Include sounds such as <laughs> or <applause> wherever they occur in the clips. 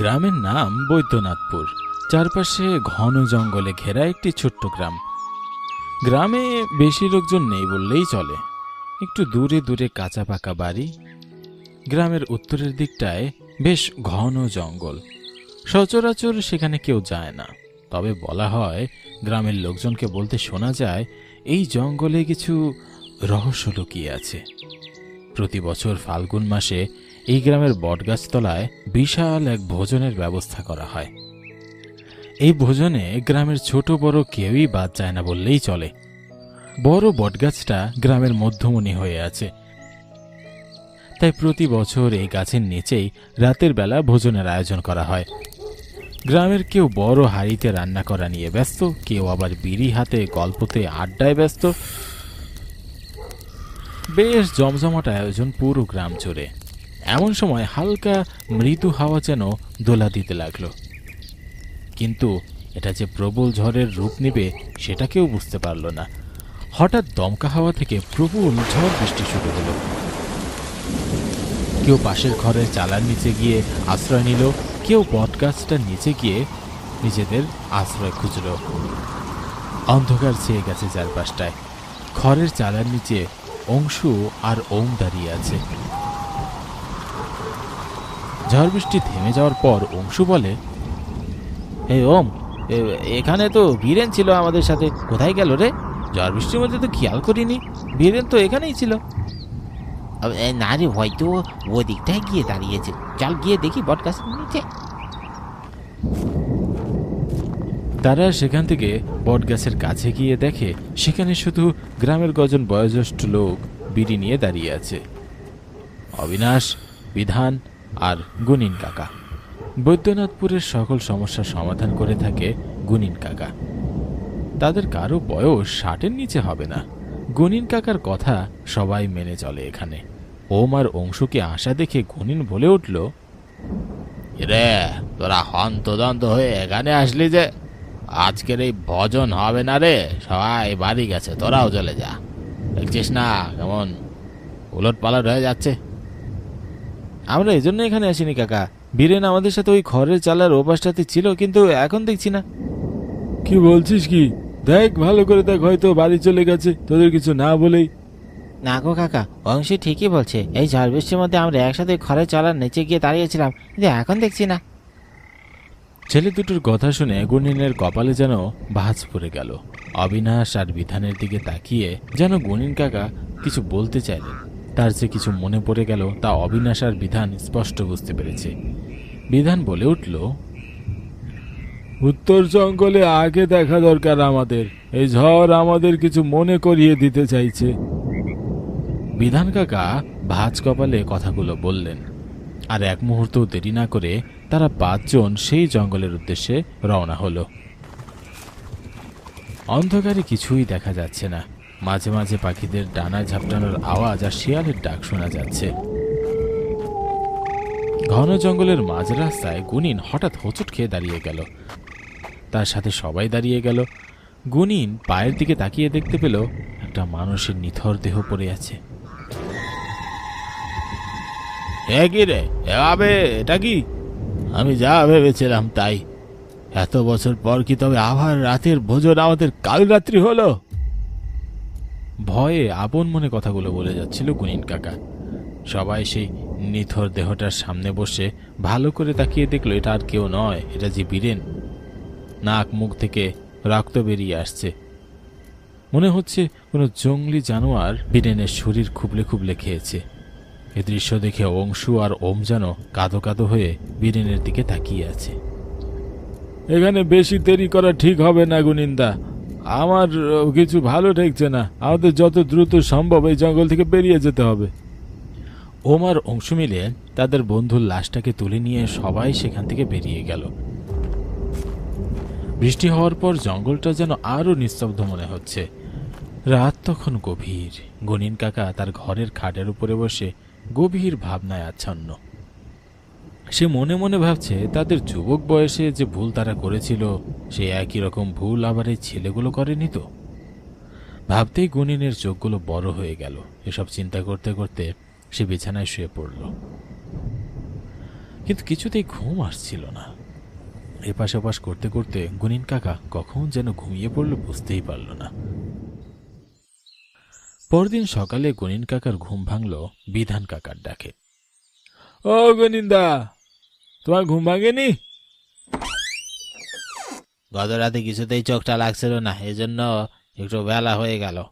গ্রামের নাম বৈদ্যনাথপুর। চারপাশে ঘন জঙ্গলে ঘেরা একটি ছোট্ট গ্রাম। গ্রামে বেশি লোকজন নেই বললেই চলে। একটু দূরে দূরে কাঁচা পাকা বাড়ি। গ্রামের উত্তরের দিকটায় বেশ ঘন জঙ্গল। সচরাচর সেখানে কেউ যায় না। তবে বলা হয়, গ্রামের লোকজনকে বলতে শোনা যায়, এই জঙ্গলে কিছু রহস্য লুকিয়ে আছে। প্রতি বছর ফাল্গুন মাসে এই গ্রামের বটগাছতলায় বিশাল এক ভোজনের ব্যবস্থা করা হয়। এই ভোজনে গ্রামের ছোট বড় কেউই বাদ যায় না বললেই চলে। বড় বটগাছটা গ্রামের মধ্যমণি হয়ে আছে। তাই প্রতি বছর এই গাছের নিচেই রাতের বেলা ভোজনের আয়োজন করা হয়। গ্রামের কেউ বড় হাড়িতে রান্না করা নিয়ে ব্যস্ত, কেউ আবার বিড়ি হাতে গল্পতে আড্ডায় ব্যস্ত। বেশ জমজমাট আয়োজন পুরো গ্রাম জুড়ে। এমন সময় হালকা মৃদু হাওয়া যেন দোলা দিতে লাগল। কিন্তু এটা যে প্রবল ঝড়ের রূপ নেবে, সেটা কেউ বুঝতে পারল না। হঠাৎ দমকা হাওয়া থেকে প্রবল ঝড় বৃষ্টি শুরু হলো। কেউ পাশের ঘরের চালার নিচে গিয়ে আশ্রয় নিল, কেউ বটগাছটার নিচে গিয়ে নিজেদের আশ্রয় খুঁজল। অন্ধকার ছেয়ে গেছে চারপাশটায়। খড়ের চালার নিচে অংশু আর ওম দাঁড়িয়ে আছে। ঝড় বৃষ্টি থেমে যাওয়ার পর অংশু বলে এই ওম এখানে তো বীরেন ছিল আমাদের সাথে। কোথায় গেল রে? ঝড় বৃষ্টির মধ্যে তো খেয়াল করিনি। বীরেন তো এখানেই ছিল। না রে হয়তো ও দিকটায় গিয়ে দাঁড়িয়েছে। চল গিয়ে দেখি বট গাছের নিচে। তারা সেখান থেকে বটগাছের কাছে গিয়ে দেখে সেখানে শুধু গ্রামের কজন বয়োজ্যেষ্ঠ লোক বিড়ি নিয়ে দাঁড়িয়ে আছে। অবিনাশ বিধান আর গুনিন কাকা। বৈদ্যনাথপুরের সকল সমস্যার সমাধান করে থাকে গুনিন কাকা। তাদের কারও বয়স ষাটের নিচে হবে না। গুনিন কাকার কথা সবাই মেনে চলে এখানে। ওম আর অংশুকে আশা দেখে গুনিন বলে উঠল, রে, তোরা হন্তদন্ত হয়ে এখানে আসলি যে, আজকের এই ভজন হবে না রে, সবাই বাড়ি গেছে, তোরাও চলে যা। দেখছিস না কেমন উলট পালট হয়ে যাচ্ছে? আমরা এই জন্য এখানে আসিনি কাকা। বীরেন আমাদের সাথে ওই খড়ের চালার ওপাশটাতে ছিল কিন্তু এখন দেখছি না। কি বলছিস কি? দেখ ভালো করে দেখ হয়তো বাড়ি চলে গেছে তোদের কিছু না বলেই। না গো কাকা অংশী ঠিকই বলছে। এই ঝড় বৃষ্টির মধ্যে আমরা একসাথে ঘরে চলার নিচে গিয়ে দাঁড়িয়েছিলাম কিন্তু এখন দেখছি না। ছেলে দুটোর কথা শুনে গুনিনের কপালে যেন ভাঁজ পড়ে গেল। অবিনাশ আর বিধানের দিকে তাকিয়ে যেন গুনিন কাকা কিছু বলতে চাইলেন তার যে কিছু মনে পড়ে গেল তা অবিনাশ আর বিধান স্পষ্ট বুঝতে পেরেছে। বিধান বলে উঠল উত্তর জঙ্গলে আগে দেখা দরকার আমাদের। এই ঝড় আমাদের কিছু মনে করিয়ে দিতে চাইছে। বিধান কাকা ভাজ কপালে কথাগুলো বললেন আর এক মুহূর্ত দেরি না করে তারা পাঁচজন সেই জঙ্গলের উদ্দেশ্যে রওনা হলো। অন্ধকারে কিছুই দেখা যাচ্ছে না। মাঝে মাঝে পাখিদের ডানা ঝাপটানোর আওয়াজ আর শিয়ালের ডাক শোনা যাচ্ছে। ঘন জঙ্গলের মাঝ রাস্তায় গুনিন হঠাৎ হোঁচট খেয়ে দাঁড়িয়ে গেল। তার সাথে সবাই দাঁড়িয়ে গেল। গুনিন পায়ের দিকে তাকিয়ে দেখতে পেল, একটা মানুষের নিথর দেহ পড়ে আছে। এটা কি? আমি যা ভেবেছিলাম তাই। এত বছর পর কি তবে আবার রাতের ভোজন আমাদের কাল রাত্রি হলো? ভয়ে আপন মনে কথাগুলো বলে যাচ্ছিল গুনিন কাকা। সবাই সেই নিথর দেহটার সামনে বসে ভালো করে তাকিয়ে দেখল, এটা আর কেউ নয়, এটা যে বীরেন। নাক মুখ থেকে রক্ত বেরিয়ে আসছে। মনে হচ্ছে কোনো জঙ্গলি জানোয়ার বীরেনের শরীর খুবলে খুবলে খেয়েছে। এ দৃশ্য দেখে অংশু আর ওম যেন কাঁদো কাঁদো হয়ে বীরেনের দিকে তাকিয়ে আছে। এখানে বেশি দেরি করা ঠিক হবে না গুনিন্দা আমার কিছু ভালো ঠেকছে না। আমাদের যত দ্রুত সম্ভব এই জঙ্গল থেকে বেরিয়ে যেতে হবে। ওমার অংশ মিলে তাদের বন্ধুর লাশটাকে তুলে নিয়ে সবাই সেখান থেকে বেরিয়ে গেল। বৃষ্টি হওয়ার পর জঙ্গলটা যেন আরও নিস্তব্ধ মনে হচ্ছে। রাত তখন গভীর। গনিন কাকা তার ঘরের খাটের উপরে বসে গভীর ভাবনায় আচ্ছন্ন। সে মনে মনে ভাবছে, তাদের যুবক বয়সে যে ভুল তারা করেছিল, সে একই রকম ভুল আবার এই ছেলেগুলো করেনি তো? ভাবতেই গুনিনের চোখগুলো বড় হয়ে গেল। এসব চিন্তা করতে করতে সে বিছানায় শুয়ে পড়ল। কিন্তু কিছুতেই ঘুম আসছিল না। এপাশ ওপাশ করতে করতে গুনিন কাকা কখন যেন ঘুমিয়ে পড়ল বুঝতেই পারল না। পরদিন সকালে গণিন কাকার ঘুম ভাঙল বিধান কাকার ডাকে। ও গণিন্দা! তোমার ঘুম ভাঙেনি? গত রাতে কিছুতেই চোখটা লাগছিল না এজন্য একটু বেলা হয়ে গেল।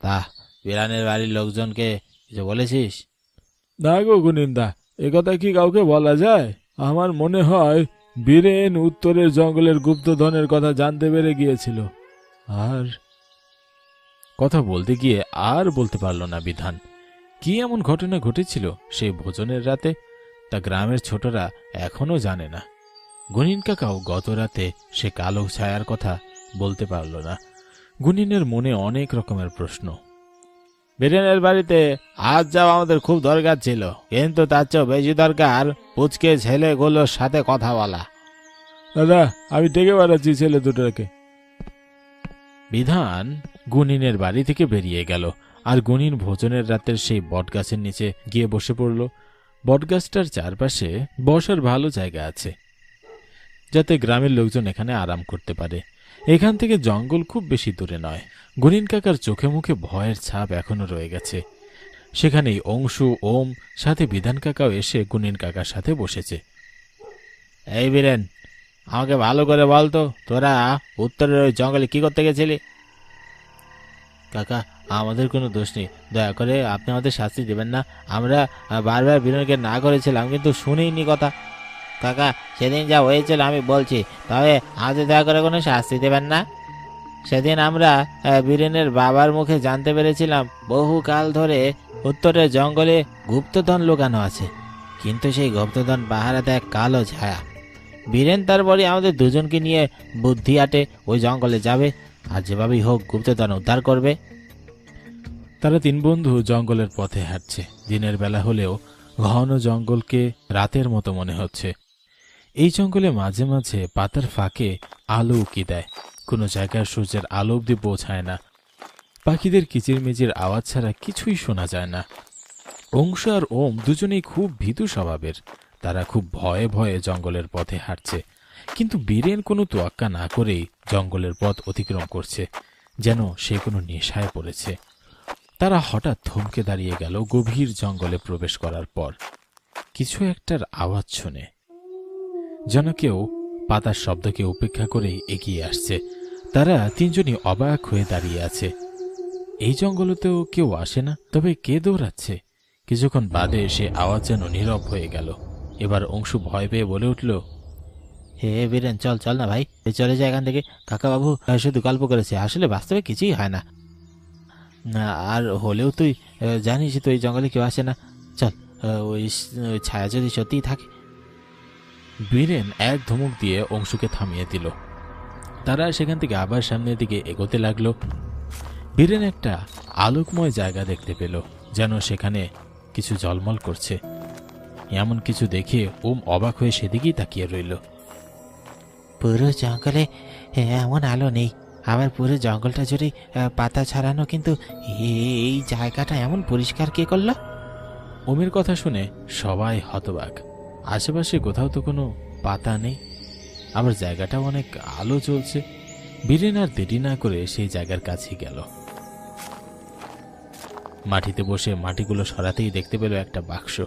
তা বিরানের বাড়ির লোকজনকে কিছু বলেছিস? না গো গুনিন্দা কথা কি কাউকে বলা যায়? আমার মনে হয় বীরেন উত্তরের জঙ্গলের গুপ্তধনের কথা জানতে পেরে গিয়েছিল। আর কথা বলতে গিয়ে আর বলতে পারল না বিধান। কি এমন ঘটনা ঘটেছিল সেই ভোজনের রাতে? তা গ্রামের ছোটরা এখনও জানে না। গুনিন কাকাও গত রাতে সে কালো ছায়ার কথা বলতে পারল না। গুনিনের মনে অনেক রকমের প্রশ্ন। বীরেনের বাড়িতে আজ যাওয়া আমাদের খুব দরকার ছিল কিন্তু তার চেয়েও বেশি দরকার পুচকে ছেলেগুলোর সাথে কথা বলা। দাদা আমি ডেকে বেড়াচ্ছি ছেলে দুটোকে। বিধান গুনিনের বাড়ি থেকে বেরিয়ে গেল আর গুনিন ভোজনের রাতের সেই বটগাছের নিচে গিয়ে বসে পড়ল। বটগাছটার চারপাশে বসার ভালো জায়গা আছে, যাতে গ্রামের লোকজন এখানে আরাম করতে পারে। এখান থেকে জঙ্গল খুব বেশি দূরে নয়। গুনিন কাকার চোখে মুখে ভয়ের ছাপ এখনও রয়ে গেছে। সেখানেই অংশু, ওম, সাথে বিধান কাকাও এসে গুনিন কাকার সাথে বসেছে। এই বীরেন, আমাকে ভালো করে বল তো, তোরা উত্তরের ওই জঙ্গলে কি করতে গেছিলি? কাকা আমাদের কোনো দোষ নেই। দয়া করে আপনি আমাদের শাস্তি দেবেন না। আমরা বারবার বীরেনকে না করেছিলাম, কিন্তু শুনিনি কথা। কাকা, সেদিন যা হয়েছিল আমি বলছি, তবে আমাদের দয়া করে কোনো শাস্তি দেবেন না। সেদিন আমরা বীরেনের বাবার মুখে জানতে পেরেছিলাম বহুকাল ধরে উত্তরের জঙ্গলে গুপ্তধন লুকানো আছে। কিন্তু সেই গুপ্তধন পাহারাতে এক কালো ছায়া। বীরেন তারপরে আমাদের দুজনকে নিয়ে বুদ্ধি আটে, ওই জঙ্গলে যাবে। আর যেভাবেই হোক গুপ্তধন উদ্ধার করবে। তারা তিন বন্ধু জঙ্গলের পথে হাঁটছে। দিনের বেলা হলেও ঘন জঙ্গলকে রাতের মতো মনে হচ্ছে। এই জঙ্গলে মাঝে মাঝে পাতার ফাঁকে আলো উকি দেয়। কোনো জায়গায় সূর্যের আলো অব্দি পৌঁছায় না। পাখিদের কিচিরমিচির আওয়াজ ছাড়া কিছুই শোনা যায় না। অংশ আর ওম দুজনেই খুব ভীতু স্বভাবের। তারা খুব ভয়ে ভয়ে জঙ্গলের পথে হাঁটছে। কিন্তু বীরেন কোনো তোয়াক্কা না করেই জঙ্গলের পথ অতিক্রম করছে, যেন সে কোনো নেশায় পড়েছে। তারা হঠাৎ থমকে দাঁড়িয়ে গেল গভীর জঙ্গলে প্রবেশ করার পর। কিছু একটার আওয়াজ শুনে যেন কেউ পাতার শব্দকে উপেক্ষা করেই এগিয়ে আসছে। তারা তিনজনই অবাক হয়ে দাঁড়িয়ে আছে। এই জঙ্গলেতেও কেউ আসে না তবে কে দৌড়াচ্ছে? কিছুক্ষণ বাদে সে আওয়াজ যেন নীরব হয়ে গেল। এবার অংশু ভয় পেয়ে বলে উঠল হে বীরেন চল চল না ভাই চলে যায় এখান থেকে। কাকাবাবু শুধু গল্প করেছে আসলে বাস্তবে কিছুই হয় না, আর হলেও তুই জানিস তো এই জঙ্গলে কেউ আসে না। চল ওই ছায়া যদি সত্যিই থাকে। বীরেন এক ধমক দিয়ে অংশুকে থামিয়ে দিল। তারা সেখান থেকে আবার সামনের দিকে এগোতে লাগল। বীরেন একটা আলোকময় জায়গা দেখতে পেল, যেন সেখানে কিছু জলমল করছে। এমন কিছু দেখে ওম অবাক হয়ে সেদিকেই তাকিয়ে রইল। পুরো জঙ্গলে এমন আলো নেই। আবার পুরো জঙ্গলটা জুড়ে পাতা ছাড়ানো কিন্তু এই জায়গাটা এমন পরিষ্কার কে করল? ওমের কথা শুনে সবাই হতবাক। আশেপাশে কোথাও তো কোনো পাতা নেই। আবার জায়গাটাও অনেক আলো জ্বলছে। বীরেন আর দেরি না করে সেই জায়গার কাছে গেল। মাটিতে বসে মাটিগুলো সরাতেই দেখতে পেল একটা বাক্স।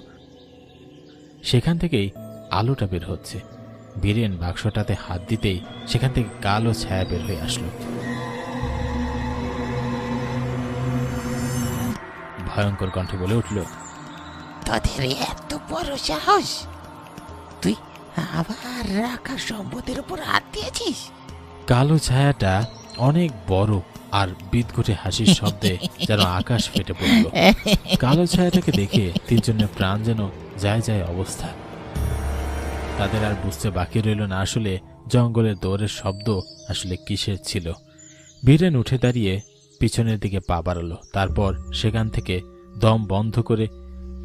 সেখান থেকেই আলোটা বের হচ্ছে। বীরেন বাক্সটাতে হাত দিতেই সেখান থেকে কালো ছায়া বের হয়ে আসলো। ভয়ঙ্কর কণ্ঠে বলে উঠল তোদের এত বড় সাহস? তুই আবার রাখা সম্পদের উপর হাত দিয়েছিস? কালো ছায়াটা অনেক বড় আর বিদঘুটে হাসির শব্দে <laughs> যেন আকাশ ফেটে পড়ল। কালো ছায়াটাকে দেখে তিনজনের প্রাণ যেন যায় যায় অবস্থা। তাদের আর বুঝতে বাকি রইল না আসলে জঙ্গলের দৌড়ের শব্দ আসলে কিসের ছিল। বীরেন উঠে দাঁড়িয়ে পিছনের দিকে পা বাড়ালো, তারপর সেখান থেকে দম বন্ধ করে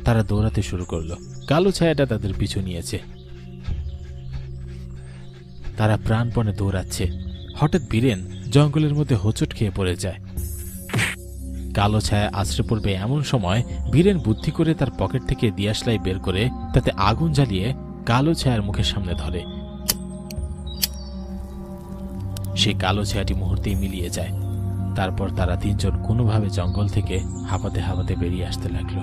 তারা দৌড়াতে শুরু করল। কালো ছায়াটা তাদের পিছু নিয়েছে। তারা প্রাণপণে দৌড়াচ্ছে। হঠাৎ বীরেন জঙ্গলের মধ্যে হোঁচট খেয়ে পড়ে যায়। কালো ছায়া আছড়ে পড়বে এমন সময় বীরেন বুদ্ধি করে তার পকেট থেকে দিয়াশলাই বের করে তাতে আগুন জ্বালিয়ে কালো ছায়ার মুখের সামনে ধরে। সেই কালো ছায়াটি মুহূর্তেই মিলিয়ে যায়। তারপর তারা তিনজন কোনোভাবে জঙ্গল থেকে হাঁপাতে হাঁপাতে বেরিয়ে আসতে লাগল।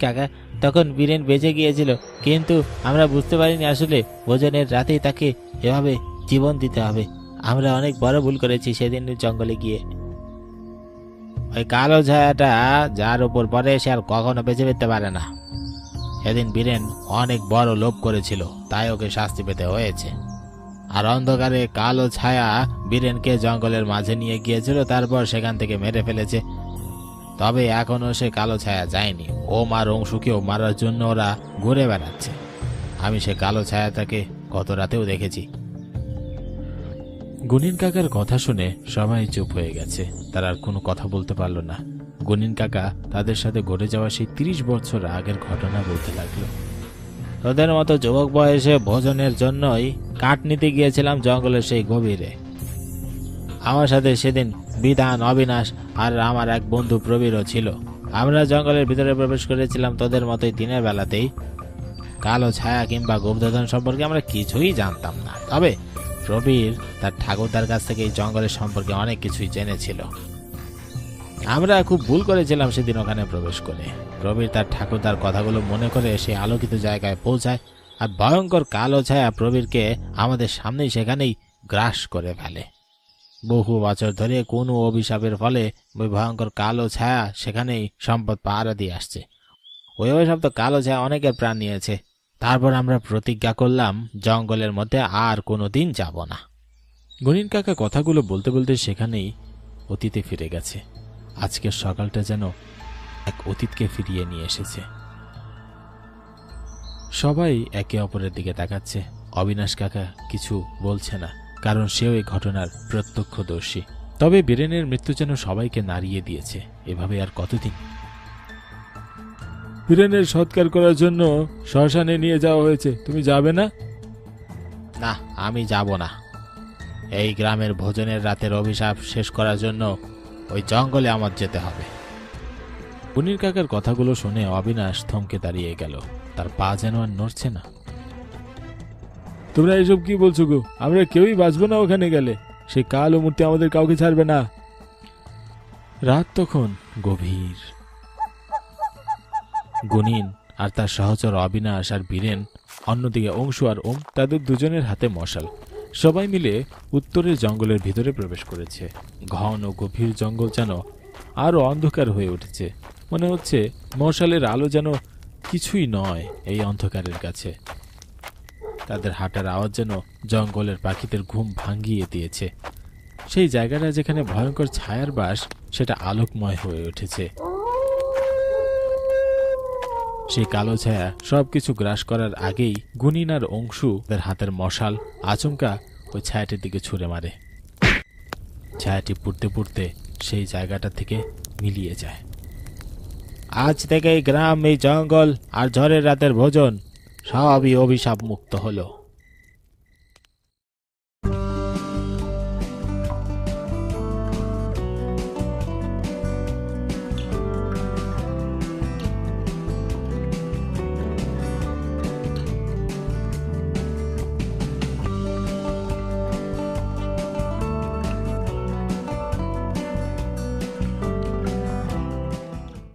কাকা, তখন বীরেন বেঁচে গিয়েছিল, কিন্তু আমরা বুঝতে পারিনি আসলে ভোজনের রাতেই তাকে এভাবে জীবন দিতে হবে। আমরা অনেক বড় ভুল করেছি সেদিন জঙ্গলে গিয়ে। ওই কালো ছায়াটা যার উপর পরে সে আর কখনো বেঁচে পেতে পারে না। সেদিন বীরেন অনেক বড় লোভ করেছিল, তাই ওকে শাস্তি পেতে হয়েছে। আর অন্ধকারে কালো ছায়া বীরেনকে জঙ্গলের মাঝে নিয়ে গিয়েছিল, তারপর সেখান থেকে মেরে ফেলেছে। তবে এখনও সে কালো ছায়া যায়নি। ও মার অংশুকেও মারার জন্য ওরা ঘুরে বেড়াচ্ছে। আমি সে কালো ছায়াটাকে গত রাতেও দেখেছি। গুনিন কাকার কথা শুনে সবাই চুপ হয়ে গেছে। তারা আর কোনো কথা বলতে পারল না। গুনিন কাকা তাদের সাথে ঘটে যাওয়া সেই তিরিশ বছর আগের ঘটনা বলতে লাগল। তোদের মতো যুবক বয়সে ভোজনের জন্যই কাঠ নিতে গিয়েছিলাম জঙ্গলের সেই গভীরে। আমার সাথে সেদিন বিধান, অবিনাশ আর আমার এক বন্ধু প্রবীরও ছিল। আমরা জঙ্গলের ভিতরে প্রবেশ করেছিলাম তোদের মতোই দিনের বেলাতেই। কালো ছায়া কিংবা গুপ্তধন সম্পর্কে আমরা কিছুই জানতাম না। তবে প্রবীর তার ঠাকুরদার কাছ থেকে এই জঙ্গলের সম্পর্কে অনেক কিছুই জেনেছিল। আমরা খুব ভুল করেছিলাম সেদিন ওখানে প্রবেশ করে। প্রবীর তার ঠাকুরদার কথাগুলো মনে করে সে আলোকিত জায়গায় পৌঁছায় আর ভয়ঙ্কর কালো ছায়া প্রবীরকে আমাদের সামনেই সেখানেই গ্রাস করে ফেলে। বহু বছর ধরে কোনো অভিশাপের ফলে ওই ভয়ঙ্কর কালো ছায়া সেখানেই সম্পদ পাহারা দিয়ে আসছে। ওই অভিশাপ তো কালো ছায়া অনেকের প্রাণ নিয়েছে। তারপর আমরা প্রতিজ্ঞা করলাম, জঙ্গলের মধ্যে আর কোনো দিন যাব না। গণিন কাকা কথাগুলো বলতে বলতে সেখানেই অতীতে ফিরে গেছে। আজকের সকালটা যেন এক অতীতকে ফিরিয়ে নিয়ে এসেছে। সবাই একে অপরের দিকে তাকাচ্ছে। অবিনাশ কাকা কিছু বলছে না, কারণ সেও এই ঘটনার প্রত্যক্ষদর্শী। তবে বীরেনের মৃত্যু যেন সবাইকে নাড়িয়ে দিয়েছে, এভাবে আর কতদিন? বীরেনের সৎকার করার জন্য শ্মশানে নিয়ে যাওয়া হয়েছে। তুমি যাবে না? না আমি যাব না। এই গ্রামের ভোজনের রাতের অভিশাপ শেষ করার জন্য ওই জঙ্গলে আমার যেতে হবে। পুনির কাকার কথাগুলো শুনে অবিনাশ থমকে দাঁড়িয়ে গেল। তার পা যেন আর নড়ছে না। তোমরা এসব কি বলছো গো? আমরা কেউই বাঁচবো না ওখানে গেলে। সেই কালো মূর্তি আমাদের কাউকে ছাড়বে না। রাত তখন গভীর। গুনিন আর তার সহচর অবিনাশ আর বীরেন, অন্যদিকে অংশু আর ওম তাদের দুজনের হাতে মশাল। সবাই মিলে উত্তরের জঙ্গলের ভিতরে প্রবেশ করেছে। ঘন ও গভীর জঙ্গল যেন আরও অন্ধকার হয়ে উঠেছে। মনে হচ্ছে মশালের আলো যেন কিছুই নয় এই অন্ধকারের কাছে। তাদের হাঁটার আওয়াজ যেন জঙ্গলের পাখিদের ঘুম ভাঙ্গিয়ে দিয়েছে। সেই জায়গাটা যেখানে ভয়ঙ্কর ছায়ার বাস, সেটা আলোকময় হয়ে উঠেছে। সেই কালো ছায়া সবকিছু গ্রাস করার আগেই গুনিনার অংশ তাদের হাতের মশাল আচমকা ওই ছায়াটির দিকে ছুঁড়ে মারে। ছায়াটি পুড়তে পুড়তে সেই জায়গাটা থেকে মিলিয়ে যায়। আজ থেকে এই গ্রাম, এই জঙ্গল আর ঝড়ের রাতের ভোজন সবই অভিশাপ মুক্ত হলো।